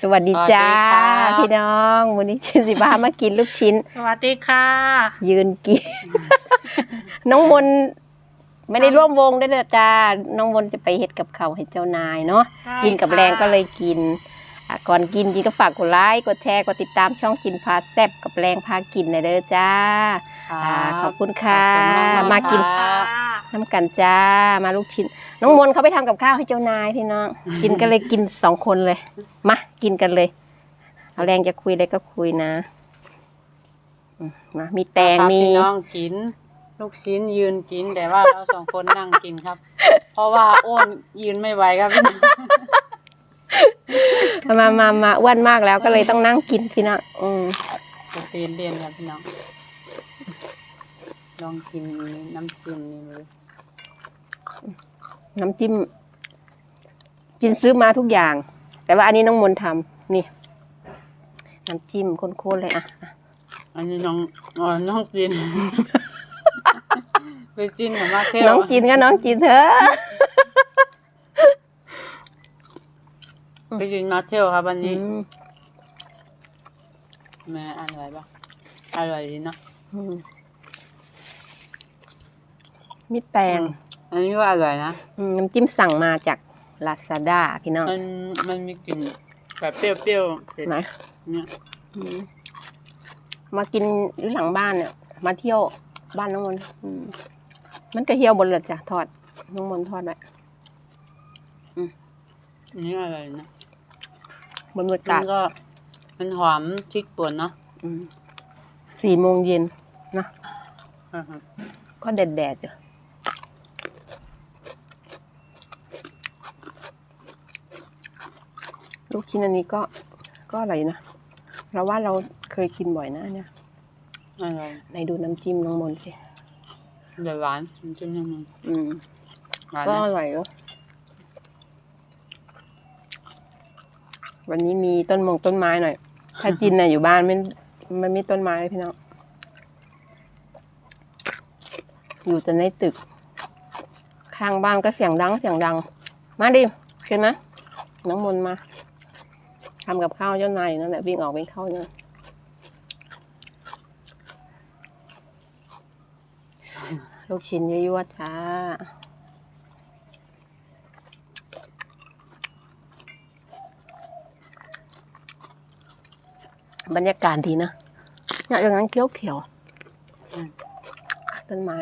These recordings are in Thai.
สวัสดีจ้า สวัสดีครับพี่น้องวันนี้ชินสิบ้ามากินลูกชิ้น สวัสดีค่ะ ยืนกิน น้องมนไม่ได้ร่วมวงด้วยเด้อจ้าน้องมนจะไปเฮ็ดกับเขาวให้เจ้านายเนาะกินกับแรงก็เลยกินอะก่อนกินจินก็ฝากกดไลค์กดแชร์กดติดตามช่องจินพาแซบกับแรงพากินหนะเด้อจ้าอ่าขอบคุณค่ะ ขอบคุณมากิน ค่ะ น้ำกันจ้ามาลูกชิ้น น้องมนเขาไปทำกับข้าวให้เจ้านายพี่น้อง กินกันเลยกินสองคนเลย มากินกันเลย เอาแรงจะคุยอะไรก็คุยนะอืมมามีแตงครับมี พี่น้องกิน ลูกชิ้นยืนกินแต่ว่าเราสองคนนั่งกินครับ เพราะว่าอ้วนยืนไม่ไหวครับพี่น้องมามามาอ้วนมากแล้วก็เลยต้องนั่งกินพี่น้องอืมเรียนเรียนครับพี่น้องลองกินน้ำจิ้มนี่เลย น้ำจิ้ม กินซื้อมาทุกอย่าง แต่ว่าอันนี้น้องมนทำนี่ น้ำจิ้มข้นๆเลยอะอะอันนี้น้องอ๋อน้องจินไปจินกับมาเทลน้องกินก็น้องกินเถอะไปจินมาเทลครับวันอืนี้มแม่อร่อยปะอร่อยดีเนาะอืมมีแตง อันนี้ก็อร่อยนะอืมน้ำจิ้มสั่งมาจากลาซาด้าพี่น้องมันมันมีกลิ่นแบบเปรี้ยวๆเผ็ดไหมเนี่ยอืมมากินอยู่หลังบ้านเนี่ยมาเที่ยวบ้านน้องมนต์อืมมันก็เที่ยวบนเรือจ้ะทอดน้องมนต์ทอดไว้อันนี้อร่อยนะบนบรรยามักาศนก็ มันหอมพริกป่นเนาะอืมสี่โมงเย็นนะอ่าฮะก็แดดแดดๆอยู่ ลูกชิ้นอันนี้ก็ก็อร่อยนะ เราว่าเราเคยกินบ่อยนะเนี่ยอร่อยไหนดูน้ำจิ้มน้องมนต์สิเดี๋ยวหวานมันจะยังไงอืม หวานก็อนะร่อยเนอะวันนี้มีต้นมงต้นไม้หน่อย ถ้าจินน่ะอยู่บ้านไม่ไม่มีต้นไม้เลยพี่น้อง อยู่แต่ในตึก ข้างบ้านก็เสียงดังเสียงดัง มาดิเชิญนะน้องมนต์มา ทำกับข้าวเจ้านายอยู่นั่นแหละวิ่งออกวิ่งเข้าเนี่ยลูกชิ้นยั่วๆจ้าบรรยากาศดีนะเนี่ยอย่างนั้นเขียวเขียวๆอืมต้นไม้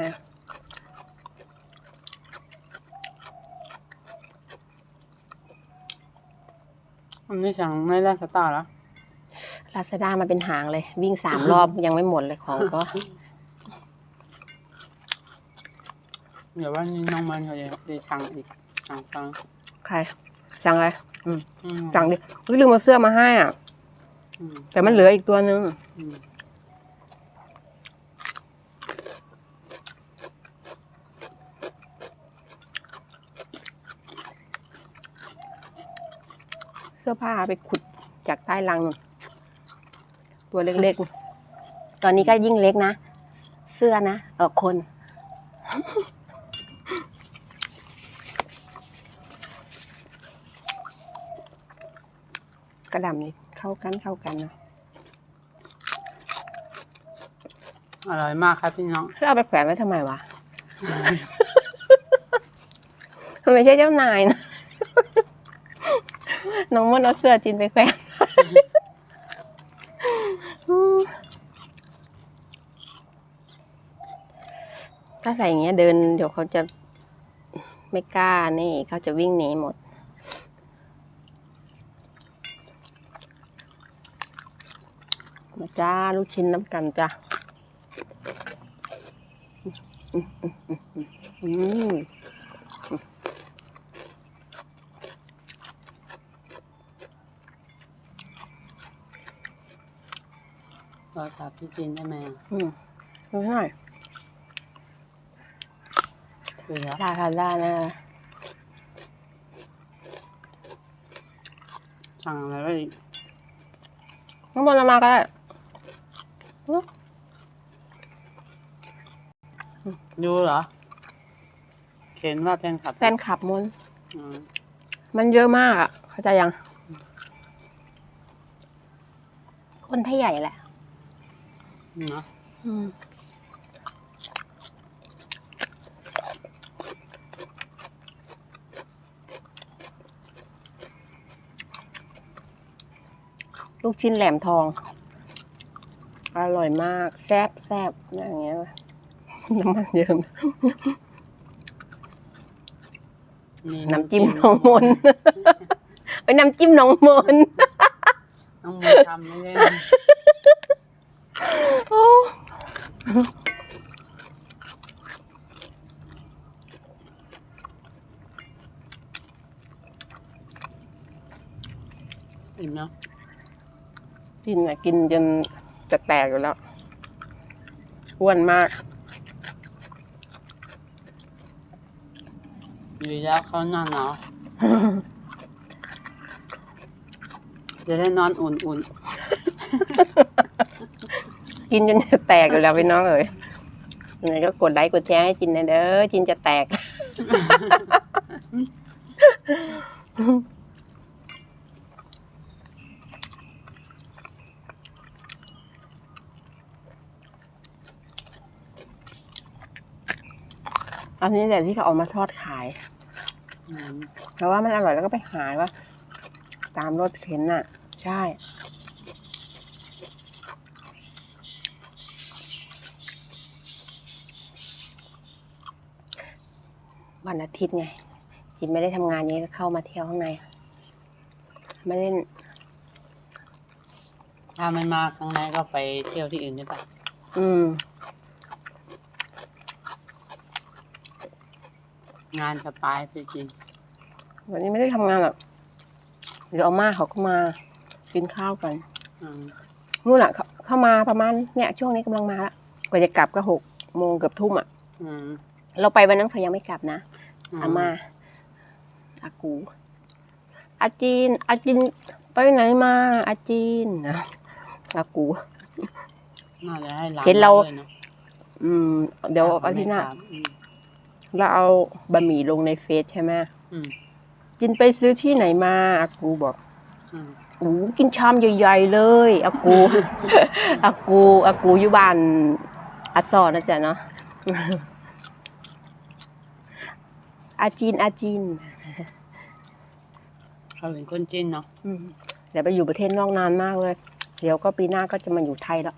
อะอันนี้สั่งไม่ได้สตาร์แล้วลาซาด้ามาเป็นหางเลย วิ่งสามรอบยังไม่หมดเลยของก็ เดี๋ยววันนี้น้องมันเขาจะได้สั่งอีกสั่งสั่งใคร สั่งอะไรอืมสั่งดิเฮ้ยลืมเอาเสื้อมาให้อะ อืมแต่มันเหลืออีกตัวนึง อืม สื้อผ้าไปขุดจากใต้ลังนู่นตัวเล็กๆ ตอนนี้ก็ยิ่งเล็กนะ เสื้อนะเออคน กระดำนี่เข้ากันเข้ากันนะอร่อยมากครับพี่น้องแล้วเอาไปแขวนไว้ทำไมวะ มันไม่ใช่เจ้านายนะ น้องมดเอาเสื้อจินไปแขวนถ้าใส่อย่างเงี้ยเดินเดี๋ยวเขาจะไม่กล้านี่เขาจะวิ่งหนีหมด มาจ้า ลูกชิ้นน้ำกันจ้าอืม รอถามพี่จินได้ไหมอะอืมไม่ใช่คือแล้วลาคาด้านะสั่งอะไรไว้อีกข้างบนเรามาก็ได้ดูเหรอเห็นว่าแฟนคลับแฟนขับมน อืมมันเยอะมากอะ เข้าใจยัง คนไทยใหญ่แหละ เนาะอืมลูกชิ้นแหลมทอง อร่อยมาก แซ่บแซ่บอย่างเงี้ยน้ำมันเยิ้มนี่น้ำจิ้มน้องมนไอ้ยน้ำจิ้มน้องมนน้องมนต์ทำไม่ได้ โอ้ อิ่มเนาะกินอะกินจนจะแตกอยู่แล้วอ้วนมาก อยู่แล้วเขานอนหนาวจะได้นอนอุ่น กินจนจะแตกอยู่แล้วพี่น้องเอ๋ยยังไงก็กดไลค์กดแชร์ให้จินนะเด้อจินจะแตก อันนี้แหละที่เขาเอามาทอดขายๆอืมเพราะว่ามันอร่อยแล้วก็ไปหาว่า ตามรถเข็นน่ะ ใช่ วันอาทิตย์ไง จินไม่ได้ทำงานนี้ก็เข้ามาเที่ยวข้างในมาเล่น ถ้าไม่มาข้างในก็ไปเที่ยวที่อื่นได้ปะอืม งานสปายไปจริงวันนี้ไม่ได้ทำงานหรอกเดี๋ยวเอามาเขาก็มากินข้าวกันอืมนู่นอะเขาเข้ามาประมาณเนี่ยช่วงนี้กำลังมาละกว่าจะกลับก็หกโมงเกือบทุ่มอะ อืม เราไปวันนั้นเขายังไม่กลับนะ อามาอากู อาจีน อาจีนไปไหนมา อาจีนนะอากูน่าจะให้หลานเห็นเรา ด้วยเนอะอืม เดี๋ยวอาทิตย์หน้าอืมเราเอาบะหมี่ลงในเฟซใช่ไหมอืมจินไปซื้อที่ไหนมาอากูบอก อืม โอ้กินชามใหญ่ ๆ เลยอากู อากูอากูอยู่บ้านอาซอนะจ๊ะเนาะ อาจีนอาจีนเขาเป็นคนจีนเนาะอืมเดี๋ยวไปอยู่ประเทศนอกนานมากเลย เดี๋ยวก็ปีหน้าก็จะมาอยู่ไทยแล้ว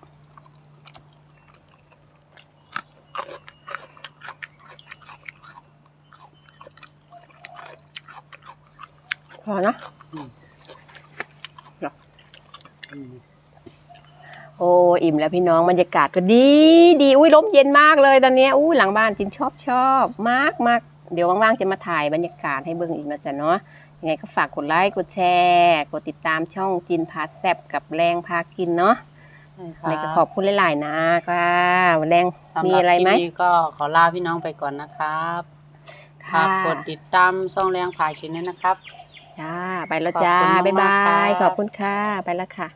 พอนะอืมโอ้อิ่มแล้วพี่น้องบรรยากาศก็ดี ดี อุ้ยลมเย็นมากเลยตอนเนี้ยอู้หลังบ้านจินชอบชอบมากมาก เดี๋ยวว่างๆจะมาถ่ายบรรยากาศให้เบิ่งอีกนะจ๊ะเนาะยังไงก็ฝากกดไลค์กดแชร์กดติดตามช่องจินพาแซบกับแรงพากินเนาะใช่คยังไงก็รับขอบคุณหลายๆนะค่ะแรงสำหมีรับอะไรไหมคลิปนี้ก็ขอลาพี่น้องไปก่อนนะครับฝาค่ะกกดติดตามช่องแรงพาชินด้วยนะครับจ้าไปแล้วจ้าขอบคุณบ๊ายมากบาๆยครับขอบคุณค่ะไปแล้วค่ะ